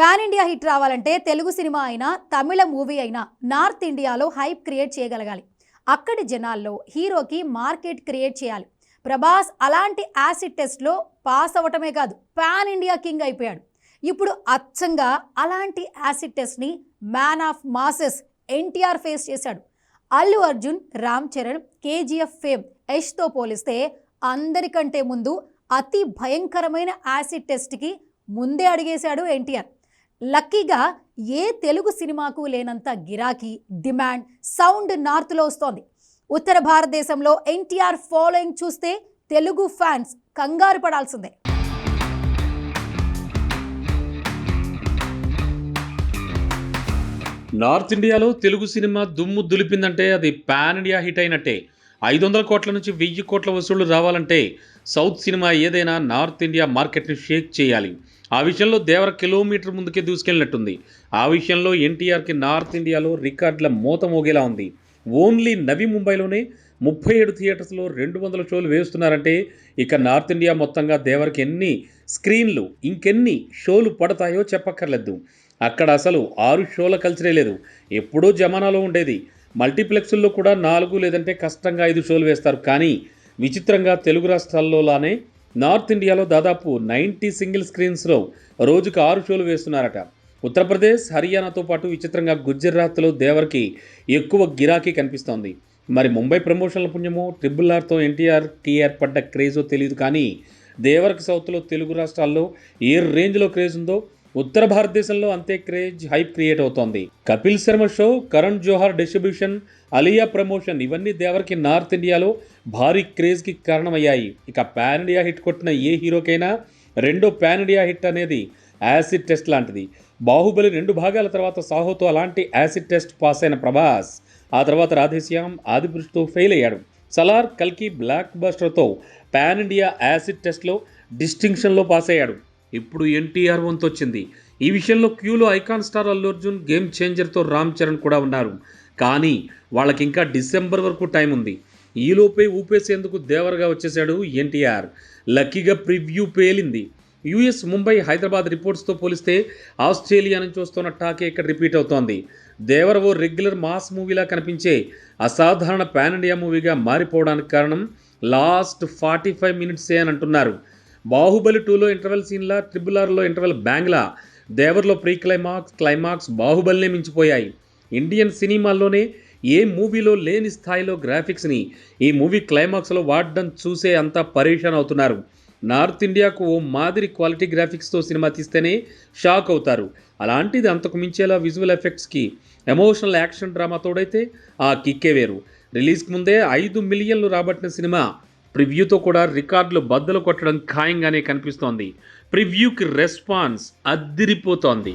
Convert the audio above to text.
Pan India hit రావాలంటే Telugu cinema అయినా Tamil movie అయినా నార్త్ ఇండియాలో హైప్ క్రియేట్ చేయగలగాలి. అక్కడి జనాల్లో హీరోకి మార్కెట్ క్రియేట్ చేయాలి. ప్రభాస్ అలాంటి యాసిడ్ టెస్ట్లో పాస్ అవ్వటమే కాదు పాన్ ఇండియా కింగ్ అయిపోయాడు. ఇప్పుడు అచ్చంగా అలాంటి acid టెస్ట్ని man of masses NTR face చేశాడు. అల్లు అర్జున్ రామ్ చరణ్ కేజీఎఫ్ ఫేమ్ యష్తో పోలిస్తే అందరికంటే ముందు అతి భయంకరమైన యాసిడ్ టెస్ట్కి ముందే అడిగేశాడు ఎన్టీఆర్. లక్కీగా ఏ తెలుగు సినిమాకు లేనంత గిరాకీ డిమాండ్ సౌండ్ నార్త్లో వస్తోంది. ఉత్తర భారతదేశంలో ఎన్టీఆర్ ఫాలోయింగ్ చూస్తే తెలుగు ఫ్యాన్స్ కంగారు పడాల్సిందే. నార్త్ ఇండియాలో తెలుగు సినిమా దుమ్ము దులిపిందంటే అది పాన్ ఇండియా హిట్ అయినట్టే. ఐదు వందల కోట్ల నుంచి వెయ్యి కోట్ల వసూళ్ళు రావాలంటే సౌత్ సినిమా ఏదైనా నార్త్ ఇండియా మార్కెట్ని షేక్ చేయాలి. ఆ విషయంలో దేవర కిలోమీటర్ ముందుకే దూసుకెళ్ళినట్టుంది. ఆ విషయంలో ఎన్టీఆర్కి నార్త్ ఇండియాలో రికార్డుల మూత మోగేలా ఉంది. ఓన్లీ నవి ముంబైలోనే ముప్పై ఏడు థియేటర్స్లో రెండు వందల షోలు వేస్తున్నారంటే ఇక నార్త్ ఇండియా మొత్తంగా దేవరికి ఎన్ని స్క్రీన్లు ఇంకెన్ని షోలు పడతాయో చెప్పక్కర్లేదు. అక్కడ అసలు ఆరు షోల కల్చరే లేదు. ఎప్పుడూ జమానాలో ఉండేది. మల్టీప్లెక్స్ల్లో కూడా నాలుగు లేదంటే కష్టంగా ఐదు షోలు వేస్తారు. కానీ విచిత్రంగా తెలుగు రాష్ట్రాల్లోలానే నార్త్ ఇండియాలో దాదాపు నైంటీ సింగిల్ స్క్రీన్స్లో రోజుకు ఆరు షోలు వేస్తున్నారట. ఉత్తరప్రదేశ్ హర్యానాతో పాటు విచిత్రంగా గుజరాత్లో దేవర్కి ఎక్కువ గిరాకీ కనిపిస్తోంది. మరి ముంబై ప్రమోషన్ల పుణ్యమో ట్రిపుల్ ఆర్తో ఎన్టీఆర్కి ఏర్పడ్డ క్రేజో తెలియదు కానీ దేవరకు సౌత్లో తెలుగు రాష్ట్రాల్లో ఏ రేంజ్లో క్రేజ్ ఉందో ఉత్తర భారతదేశంలో అంతే క్రేజ్ హైప్ క్రియేట్ అవుతోంది. Kapil Sharma show Karan Johar distribution Alia promotion ఇవన్నీ దేవరికి నార్త్ ఇండియాలో భారీ క్రేజ్కి కారణమయ్యాయి. ఇక పాన్ ఇండియా హిట్ కొట్టిన ఏ హీరోకైనా రెండో పాన్ ఇండియా హిట్ అనేది యాసిడ్ టెస్ట్ లాంటిది. బాహుబలి రెండు భాగాల తర్వాత సాహోతో అలాంటి యాసిడ్ టెస్ట్ పాస్ అయిన ప్రభాస్. ఆ తర్వాత రాధేశ్యామ్ ఆదిపురుషుతో ఫెయిల్ అయ్యాడు. సలార్ కల్కి బ్లాక్ బస్టర్తో పాన్ ఇండియా యాసిడ్ టెస్ట్లో డిస్టింక్షన్లో పాస్ అయ్యాడు. ఇప్పుడు ఎన్టీఆర్ వంతు వచ్చింది. ఈ విషయంలో క్యూలో icon star Allu Arjun game చేంజర్తో Ram Charan కూడా ఉన్నారు. కానీ వాళ్ళకి ఇంకా డిసెంబర్ వరకు టైం ఉంది. ఈలోపే ఊపేసేందుకు దేవరగా వచ్చేసాడు ఎన్టీఆర్. లక్కీగా ప్రివ్యూ పేలింది. యుఎస్ ముంబై హైదరాబాద్ రిపోర్ట్స్తో పోలిస్తే ఆస్ట్రేలియా నుంచి వస్తున్న టాకే ఇక్కడ రిపీట్ అవుతోంది. దేవర ఓ రెగ్యులర్ మాస్ మూవీలా కనిపించే అసాధారణ పాన్ ఇండియా మూవీగా మారిపోవడానికి కారణం లాస్ట్ ఫార్టీ ఫైవ్ మినిట్సే అని అంటున్నారు. బాహుబలి టూలో ఇంటర్వెల్ సీన్లా ట్రిపుల్ ఆర్లో ఇంటర్వెల్ బ్యాంగ్లా దేవర్లో ప్రీ క్లైమాక్స్ క్లైమాక్స్ బాహుబలినే మించిపోయాయి. ఇండియన్ సినిమాల్లోనే ఏ మూవీలో లేని స్థాయిలో గ్రాఫిక్స్ని ఈ మూవీ క్లైమాక్స్లో వాడడం చూసే అంతా పరేషాన్ అవుతున్నారు. నార్త్ ఇండియాకు ఓ మాదిరి క్వాలిటీ గ్రాఫిక్స్తో సినిమా తీస్తేనే షాక్ అవుతారు. అలాంటిది అంతకు మించేలా విజువల్ ఎఫెక్ట్స్కి ఎమోషనల్ యాక్షన్ డ్రామా తోడైతే ఆ కిక్కే వేరు. రిలీజ్కి ముందే ఐదు మిలియన్లు రాబట్టిన సినిమా ప్రివ్యూతో కూడా రికార్డులు బద్దలు కొట్టడం ఖాయంగానే కనిపిస్తోంది. ప్రివ్యూకి రెస్పాన్స్ అద్దిరిపోతోంది.